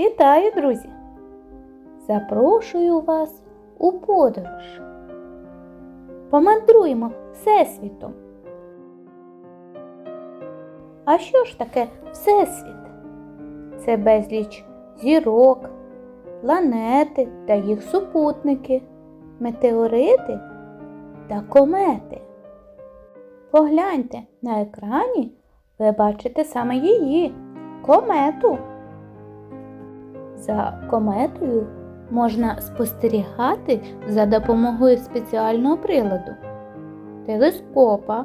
Вітаю, друзі! Запрошую вас у подорож. Помандруємо Всесвітом. А що ж таке Всесвіт? Це безліч зірок, планети та їх супутники, метеорити та комети. Погляньте на екрані, ви бачите саме її комету. За кометою можна спостерігати за допомогою спеціального приладу телескопа.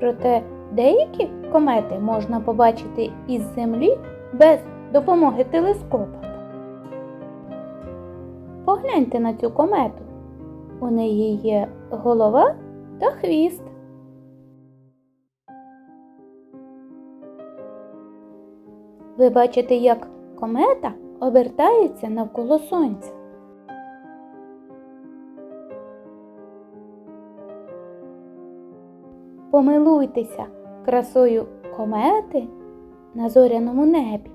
Проте деякі комети можна побачити із Землі без допомоги телескопа. Погляньте на цю комету. У неї є голова та хвіст. Ви бачите, як комета обертається навколо сонця. Помилуйтеся красою комети на зоряному небі.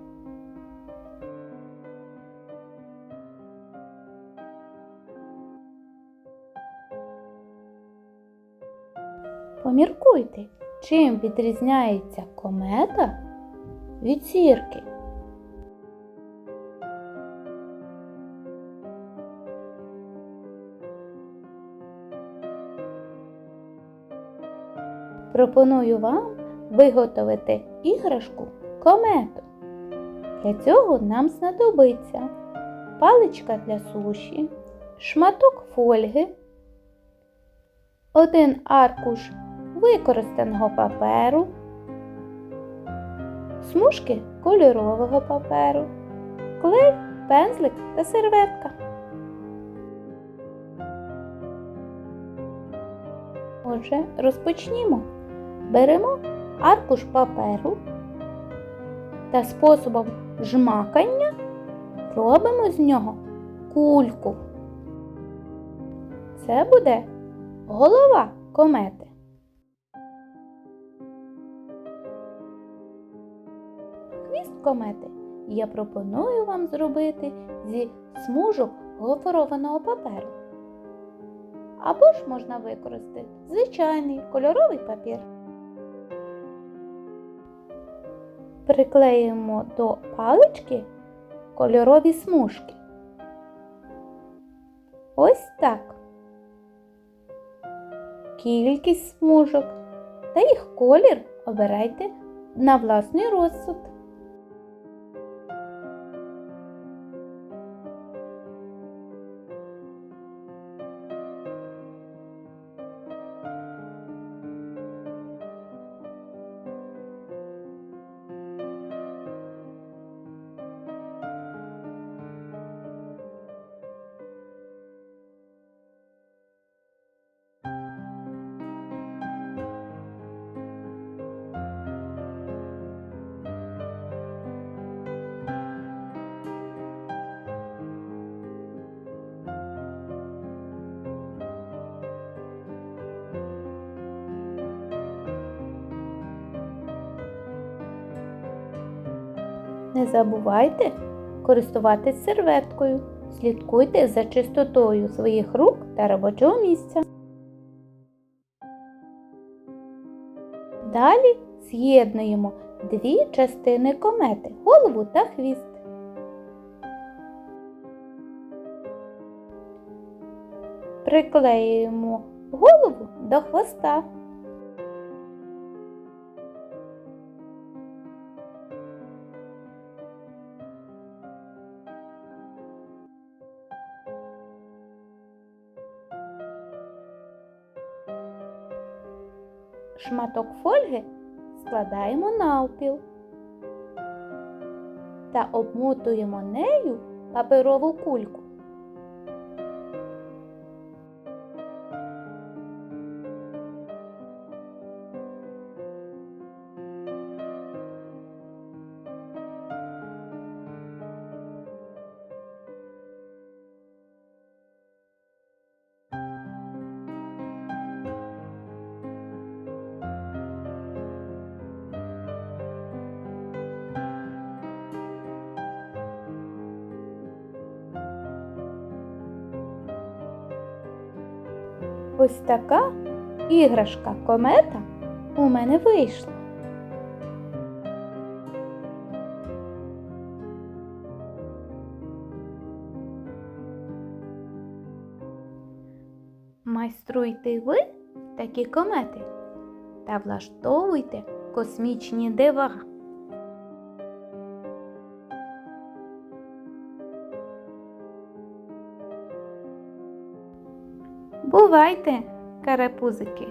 Поміркуйте, чим відрізняється комета від зірки. Пропоную вам виготовити іграшку комету. Для цього нам знадобиться паличка для суші, шматок фольги, один аркуш використаного паперу, смужки кольорового паперу, клей, пензлик та серветка. Отже, розпочнімо. Беремо аркуш паперу та способом жмакання робимо з нього кульку. Це буде голова комети. Комети я пропоную вам зробити зі смужок гофрованого паперу. Або ж можна використати звичайний кольоровий папір. Приклеїмо до палички кольорові смужки. Ось так. Кількість смужок та їх колір обирайте на власний розсуд. Не забувайте користуватись серветкою. Слідкуйте за чистотою своїх рук та робочого місця. Далі з'єднуємо дві частини комети голову та хвіст. Приклеюємо голову до хвоста. Шматок фольги складаємо навпіл та обмотуємо нею паперову кульку. Ось така іграшка комета у мене вийшла. Майструйте ви такі комети та влаштовуйте космічні дива. Бувайте, карапузики!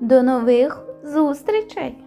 До нових зустрічей!